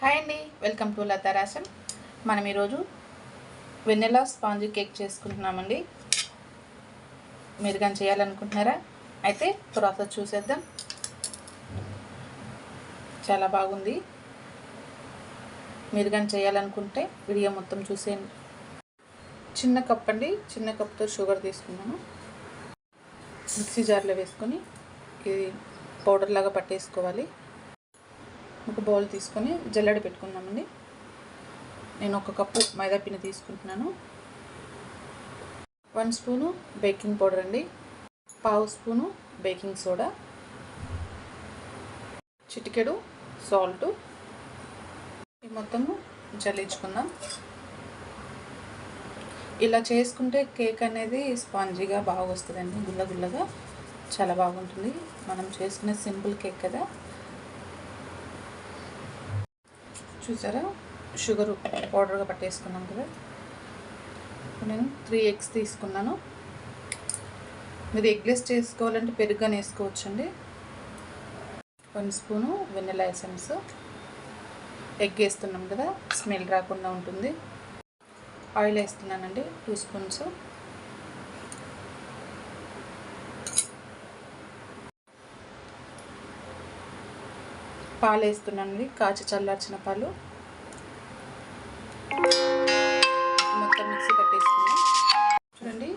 Hi అండి welcome to లతారాసం మనం ఈరోజు వెన్నెలా స్పాంజ్ కేక్ చేసుకుంటున్నామండి. మీరు కానీ చేయాలనుకుంటున్నారా? అయితే ప్రాసెస్ చూసేద్దాం. చాలా బాగుంది. మీరు కానీ చేయాలనుకుంటే వీడియో మొత్తం చూసేయండి. చిన్న కప్ అండి చిన్న కప్తో షుగర్ తీసుకున్నాను. మిక్సీ జార్లో వేసుకొని ఇది పౌడర్ లాగా పట్టేసుకోవాలి. ఒక బౌల్ తీసుకొని జల్లెడ పెట్టుకుందామండి. నేను ఒక కప్పు మైదా పిండి తీసుకుంటున్నాను. వన్ స్పూను బేకింగ్ పౌడర్ అండి. పావు స్పూను బేకింగ్ సోడా. చిటికెడు సాల్ట్. ఈ మొత్తము జల్లించుకుందాం. ఇలా చేసుకుంటే కేక్ అనేది స్పాంజీగా బాగా వస్తుందండి గుల్ల గుల్లగా చాలా బాగుంటుంది. మనం చేసుకునే సింపుల్ కేక్ కదా. చూసారా? షుగర్ పౌడర్గా పట్టేసుకున్నాం కదా. నేను త్రీ ఎగ్స్ తీసుకున్నాను. మీరు ఎగ్లెస్ చేసుకోవాలంటే పెరుగ్గానే వేసుకోవచ్చండి. One spoon vanilla essence. Egg వేస్తున్నాం కదా స్మెల్ రాకుండా ఉంటుంది. ఆయిల్ వేస్తున్నానండి టూ స్పూన్స్. పాలు వేస్తున్నానండి కాచి చల్లార్చిన పాలు. మొత్తం మిక్సీ పట్టేసుకున్నాం. చూడండి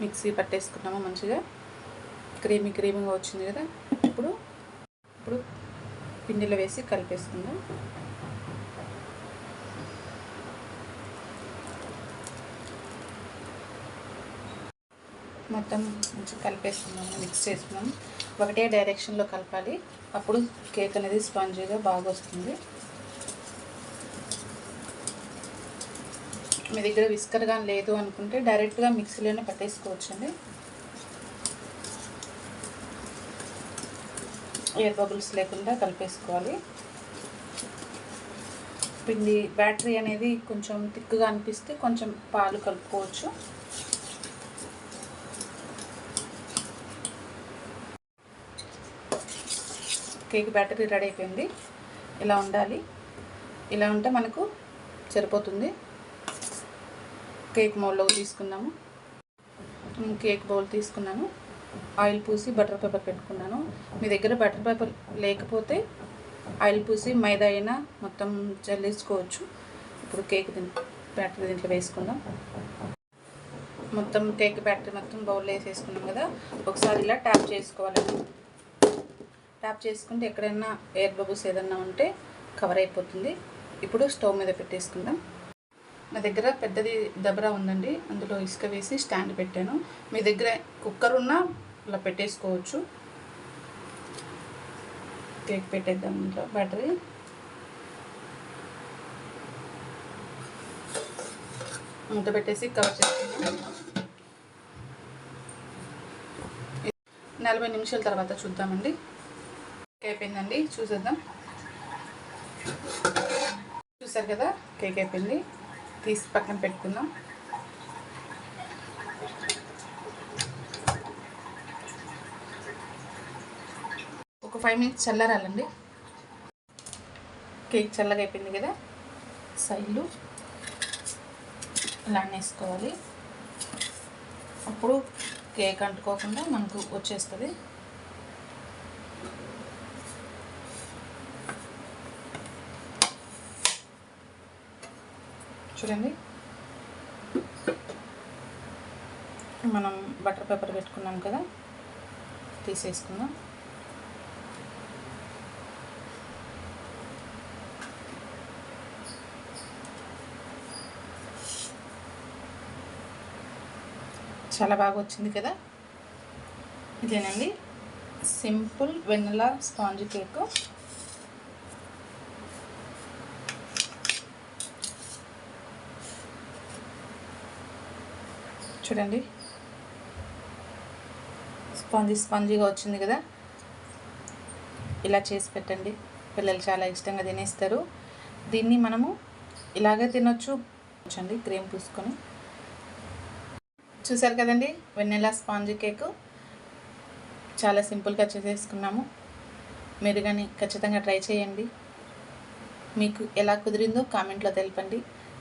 మిక్సీ పట్టేసుకున్నాము మంచిగా. క్రీమీ క్రీమీగా వచ్చింది కదా. ఇప్పుడు ఇప్పుడు పిండిలో వేసి కలిపేసుకుందాం. మొత్తం మంచిగా కలిపేసుకున్నాము మిక్స్ చేసుకున్నాము ఒకటే డైరెక్షన్లో కలపాలి. అప్పుడు కేక్ అనేది స్పాంజీగా బాగా వస్తుంది. మీ దగ్గర విస్కర్ కానీ లేదు అనుకుంటే డైరెక్ట్గా మిక్సీలోనే పట్టేసుకోవచ్చండి. ఎయిర్ బబుల్స్ లేకుండా కలిపేసుకోవాలి. పిండి బ్యాటరీ అనేది కొంచెం తిక్కుగా అనిపిస్తే కొంచెం పాలు కలుపుకోవచ్చు. కేక్ బ్యాటరీ రెడీ అయిపోయింది. ఇలా ఉండాలి. ఇలా ఉంటే మనకు సరిపోతుంది. కేక్ మౌల్లో తీసుకున్నాము. కేక్ బౌల్ తీసుకున్నాను. ఆయిల్ పూసి బటర్ పేపర్ పెట్టుకున్నాను. మీ దగ్గర బటర్ పేపర్ లేకపోతే ఆయిల్ పూసి మైదా అయినా మొత్తం చల్లేసుకోవచ్చు. ఇప్పుడు కేక్ బ్యాటరీ దీంట్లో వేసుకుందాం. మొత్తం కేక్ బ్యాటరీ మొత్తం బౌల్లో వేసేసుకున్నాం కదా. ఒకసారి ఇలా ట్యాప్ చేసుకోవాలండి. ట్యాప్ చేసుకుంటే ఎక్కడైనా ఎయిర్ బబుల్స్ ఏదన్నా ఉంటే కవర్ అయిపోతుంది. ఇప్పుడు స్టవ్ మీద పెట్టేసుకుందాం. నా దగ్గర పెద్దది దబరా ఉందండి. అందులో ఇసుక వేసి స్టాండ్ పెట్టాను. మీ దగ్గర కుక్కర్ ఉన్నా ఇలా పెట్టేసుకోవచ్చు. కేక్ పెట్టేద్దాం ఇంట్లో. బ్యాటరీ మూత పెట్టేసి కవర్ చేసుకుందాం. నలభై నిమిషాల తర్వాత చూద్దామండి. కేక్ అయిపోయిందండి చూసేద్దాం. చూసారు కదా కేక్ అయిపోయింది. తీసి పక్కన పెట్టుకుందాం. ఒక ఫైవ్ మినిట్స్ చల్లరాలండి. కేక్ చల్లగా అయిపోయింది కదా సైడ్లు ఇలా వేసుకోవాలి. అప్పుడు కేక్ అంటుకోకుండా మనకు వచ్చేస్తుంది. చూడండి. మనం బటర్ పేపర్ పెట్టుకున్నాం కదా తీసేసుకుందాం. చాలా బాగా వచ్చింది కదా? ఇదేనండి. Simple vanilla sponge cake. చూడండి. స్పాంజీ స్పాంజీగా వచ్చింది కదా. ఇలా చేసి పెట్టండి. పిల్లలు చాలా ఇష్టంగా తినేస్తారు. దీన్ని మనము ఇలాగే తినొచ్చు. చూడండి క్రీమ్ పూసుకొని. చూసారు కదండి? Vanilla spongy cake. చాలా సింపుల్గా చేసేసుకున్నాము. మీరు కానీ ఖచ్చితంగా ట్రై చేయండి. మీకు ఎలా కుదిరిందో కామెంట్లో తెలపండి.